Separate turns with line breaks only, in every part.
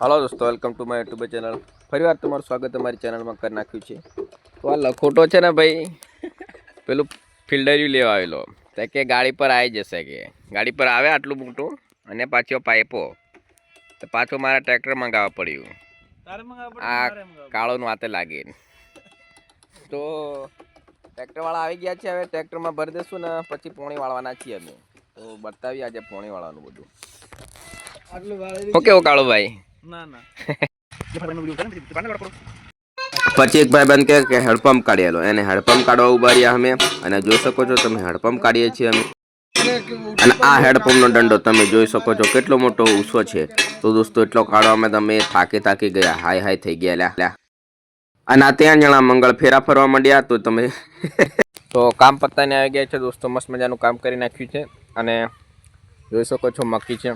હાલો દોસ્તો welcome to my YouTube channel ફરીવાર તમારું સ્વાગત અમારી ચેનલમાં કરી નાખ્યું છે. તો આ લખોટો છે ને ભાઈ? પેલું ફિલ્ડર્યું લેવા આવેલો. તે કે ગાડી પર આવી જશે કે. ગાડી પર આવે આટલું મોટું અને પાછો પાઇપો. તો પાછો મારા ટ્રેક્ટર મંગાવવા પડ્યું. આ કાળોનું હાથે લાગે. તો ટ્રેક્ટરવાળા આવી ગયા છે હવે. ટ્રેક્ટરમાં ભરી દઈશું ને પછી પોણી વાળવાના છીએ અમે. તો બતાવીએ આજે પોણી વાળવાનું બધું. ઓકે ઓ કાળુભાઈ
ના ના. પછી
એક ભાઈબંધ કહે કે હેડપંપ કાઢેલો એને હેડપંપ કાઢવા ઊભા રહ્યા અમે. અને જોઈ શકો છો તમે હેડપંપ કાઢીએ છીએ અમે. અને આ હેડપંપનો દંડો તમે જોઈ શકો છો કેટલો મોટો ઉછો છે. તો દોસ્તો એટલો કાઢવામાં તમે થાકી થાકી ગયા. હાય હાય થઈ ગયા. લ્યા લ્યા. અને આ ત્યાં જણા મંગળ ફેરા ફરવા માંડ્યા તો તમે
તો કામ પત્તાને આવી ગયા છે દોસ્તો. મસ્ત મજાનું કામ કરી નાખ્યું છે. અને જોઈ શકો છો મક્કી છે.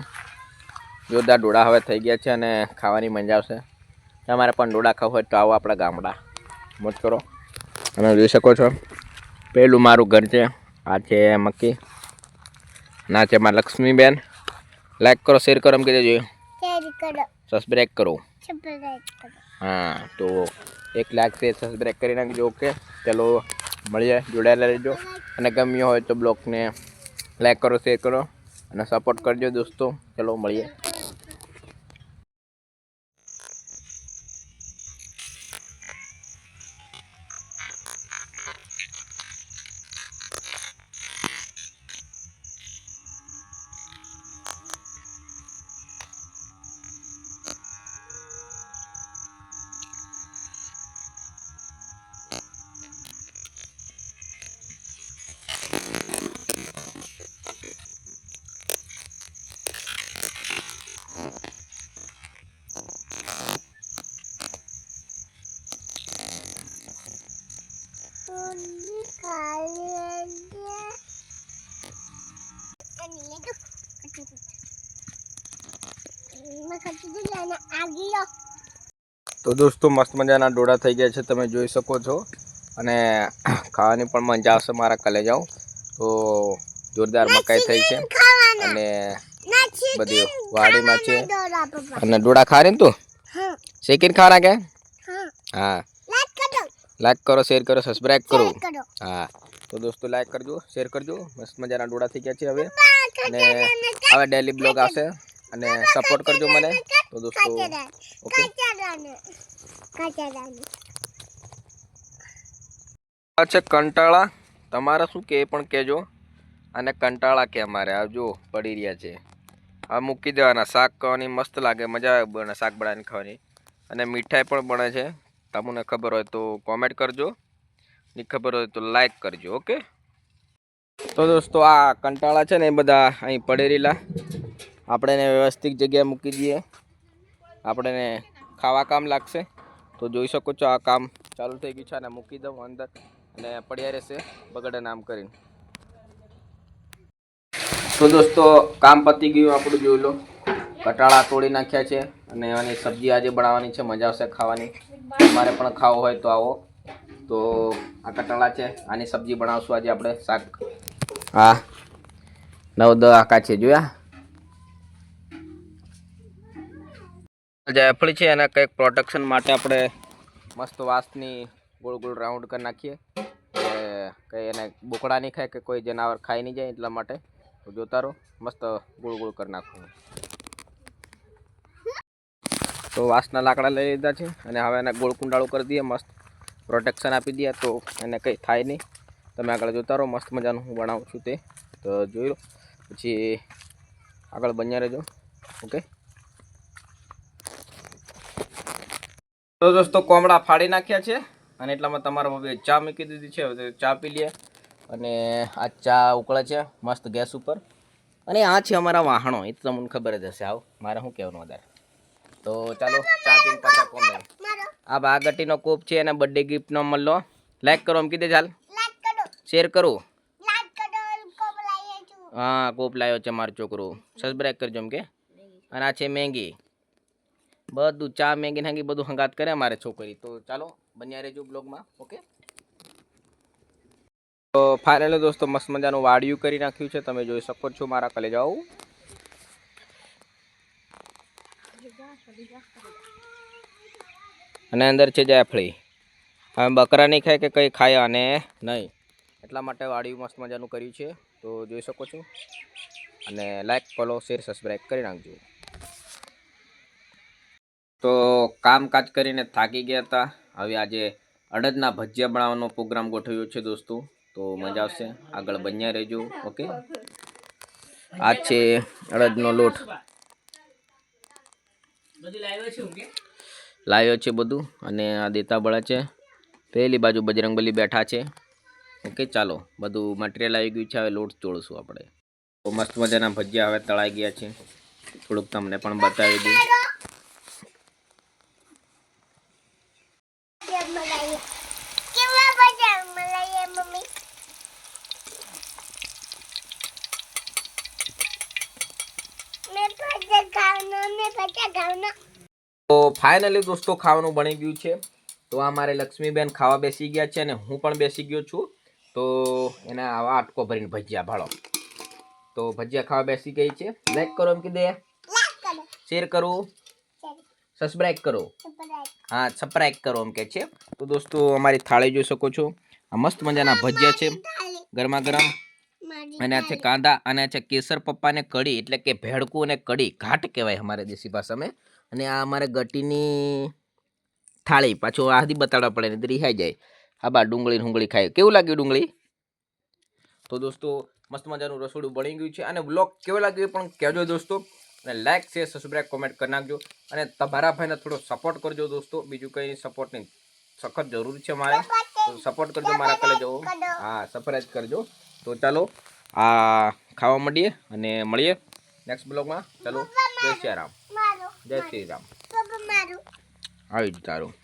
જોરદાર ડોળા હવે થઈ ગયા છે અને ખાવાની મજા આવશે. તમારે પણ ડોળા ખાવ હોય તો આવો આપણા ગામડા. મોજ કરો. અને જોઈ શકો છો પહેલું મારું ઘર છે. આ છે મક્કી. ના છે મારા લક્ષ્મીબેન. લાઈક કરો શેર કરો એમ કે જોઈએ. સબસ્ક્રાઈબ કરો. હા તો એક લાખ છે સબસ્ક્રાઈબ કરી નાખજો ઓકે ચલો મળીએ જોડાયેલા રહેજો. અને ગમ્યો હોય તો બ્લોગને લાઈક કરો શેર કરો. અને સપોર્ટ કરજો દોસ્તો. ચલો મળીએ. તો દોસ્તો મસ્ત મજાના ડોડા થઈ ગયા છે તમે જોઈ શકો છો. અને ખાવાની પણ મજા આવશે મારા કલેજાઓ. તો જોરદાર મકાઈ થઈ છે. અને બધી વાડીમાં છે. અને ડોડા ખા રહી તું? શેકીને ખાવાના કે? હા. લાઈક કરો. શેર કરો સબસ્ક્રાઈબ કરો. હા. તો દોસ્તો લાઈક કરજો શેર કરજો. મસ્ત મજાના ડોડા થઈ ગયા છે હવે. અને હવે ડેલી બ્લોગ આવશે. અને સપોર્ટ કરજો મને. તો દોસ્તો, ઓકે. આ છે કંટાળા. તમારે શું કે એ પણ કહેજો. અને કંટાળા કે અમારે? આ જો, પડી રહ્યા છે. આ મૂકી દેવાના. શાક ખાવાની મસ્ત લાગે, મજા આવે બને શાક બનાવીને ખાવાની. અને મીઠાઈ પણ બને છે. તમને ખબર હોય તો કોમેન્ટ કરજો. ની ખબર હોય તો લાઈક કરજો, ઓકે? તો દોસ્તો, આ કંટાળા છે ને એ બધા અહીં પડી રહેલા. આપણે એને વ્યવસ્થિત જગ્યાએ મૂકી દઈએ. આપણે ખાવા કામ લાગશે. તો જોઈ શકો છો આ કામ ચાલુ થઈ ગયું છે અને મૂકી દઉં અંદર. અને પડ્યા રહેશે બગડે નામ કરીને. તો દોસ્તો, કામ પતી ગયું આપણું, જોઈ લો. કટાળા તોડી નાખ્યા છે અને એની સબ્જી આજે બનાવવાની છે. મજા આવશે ખાવાની. તમારે પણ ખાવો હોય તો આવો. તો આ કટાળા છે, આની સબ્જી બનાવશું આજે આપણે શાક. હા. નવ દ આકા છે, જોયા? જાયફળી છે એના કંઈક પ્રોટેક્શન માટે આપણે મસ્ત વાસની ગોળ ગોળ રાઉન્ડ કરી નાખીએ. કે કંઈ એને બોકડા નહીં ખાય કે કોઈ જનાવર ખાઈ નહીં જાય એટલા માટે. તો જોતા રહો, મસ્ત ગોળ ગોળ કરી નાખવું તો વાસના લાકડા લઈ લીધા છે અને હવે એને ગોળ કુંડાળું કરી દઈએ, મસ્ત પ્રોટેક્શન આપી દઈએ તો એને કંઈ થાય નહીં. તમે આગળ જોતા રહો, મસ્ત મજાનું હું બનાવું છું તે. તો જોઈ લો, પછી આગળ બન્યા રહેજો. ઓકે? તો દોસ્તો કોમડા ફાડી નાખ્યા છે અને એટલામાં તમારે હવે ચા મૂકી દીધી છે. હવે ચા પી લઈએ. અને આ ચા ઉકળે છે મસ્ત ગેસ ઉપર. અને આ છે અમારા વાહણો. એ તો તમને ખબર જ હશે. આવ મારે શું કહેવાનું વધારે? તો ચાલો ચા પીને પાછા કોમ આ બાગટીનો કોપ છે અને બર્થડે ગિફ્ટનો મળલો લાઈક કરો એમ કીધે ચાલ શેર કરું. હા કોપ લાવ્યો છે મારો છોકરો. સબસ્ક્રાઈબ કરજો એમ કે. અને આ છે મેંગી. બધું ચા, મેગી નાગી બધું હંગાત કરે અમારે છોકરી. તો ચાલો, બન્યા રહેજો બ્લોગમાં, ઓકે? તો ફાઇનલી દોસ્તો, મસ્ત મજાનું વાડિયું કરી નાખ્યું છે. તમે જોઈ શકો છો મારા કલેજાઓ. અને અંદર છે જાયફળી હવે બકરા નહીં ખાય કે કંઈ ખાય અને નહીં. એટલા માટે વાડિયું મસ્ત મજાનું કર્યું છે. તો જોઈ શકો છો. અને લાઈક ફોલો શેર સબસ્ક્રાઈબ કરી નાખજો. તો કામકાજ કરીને થાકી ગયા હતા હવે આજે અડદના ભજીયા બનાવવાનો પ્રોગ્રામ ગોઠવ્યો છે દોસ્તો. તો મજા આવશે. આગળ બન્યા રહેજો, ઓકે? આ છે અડદનો લોટ. લાવ્યો છે બધું અને આ દેતા બળા છે. પહેલી બાજુ બજરંગબલી બેઠા છે. ઓકે, ચાલો, બધું મટીરિયલ આવી ગયું છે. હવે લોટ ચોળશું આપણે. તો મસ્ત મજાના ભજીયા હવે તળાઈ ગયા છે. થોડુંક તમને પણ બતાવી દઉં
કેવા બધા મલાઈ મમ્મી મેં પૈસા ખાવાનો મેં પૈસા ખાવાનો
તો ફાઇનલી દોસ્તો ખાવાનું બની ગયું છે. તો આ મારે લક્ષ્મીબેન ખાવા બેસી ગયા છે અને હું પણ બેસી ગયો છું. તો એના આવા આટકો ભરીને ભજીયા ભાળો. તો ભજીયા ખાવા બેસી ગઈ છે. લાઈક કરો એમ કીધે
શેર કરો.
શેર કરું.
ચાલો
સબસ્ક્રાઈબ કરો. હા સબસ્ક્રાઈબ કરો એમ કે છે. તો દોસ્તો અમારી થાળી જોઈ શકો છો. આ મસ્ત મજાના ભજીયા છે. ગરમા ગરમ. અને આ છે કાંદા અને આ છે કેસર પપ્પાને કઢી એટલે કે ભેળકું અને કઢી ઘાટ કહેવાય અમારે દેશી ભાષામાં અને આ અમારે ગટીની થાળી પાછું આધી બતાડવા પડે ને રિહાઈ જાય. હા બા ડુંગળી ડુંગળી ખાય. કેવું લાગ્યું ડુંગળી? તો દોસ્તો મસ્ત મજાનું રસોડું બની ગયું છે. અને બ્લોગ કેવો લાગ્યો પણ કહેજો દોસ્તો. અને લાઇક શેર સબસ્ક્રાઈબ કોમેન્ટ કરી નાખજો. અને તમારા ભાઈને થોડો સપોર્ટ કરજો દોસ્તો. બીજું કંઈ સપોર્ટની સખત જરૂર છે મારે. સપોર્ટ કરજો મારા કલે જવો હા સરપ્રાઈઝ કરજો. તો ચાલો આ ખાવા મળીએ અને મળીએ નેક્સ્ટ બ્લોગમાં ચાલો જય શ્રી રામ. જય શ્રી રામ. આવી જ તારું.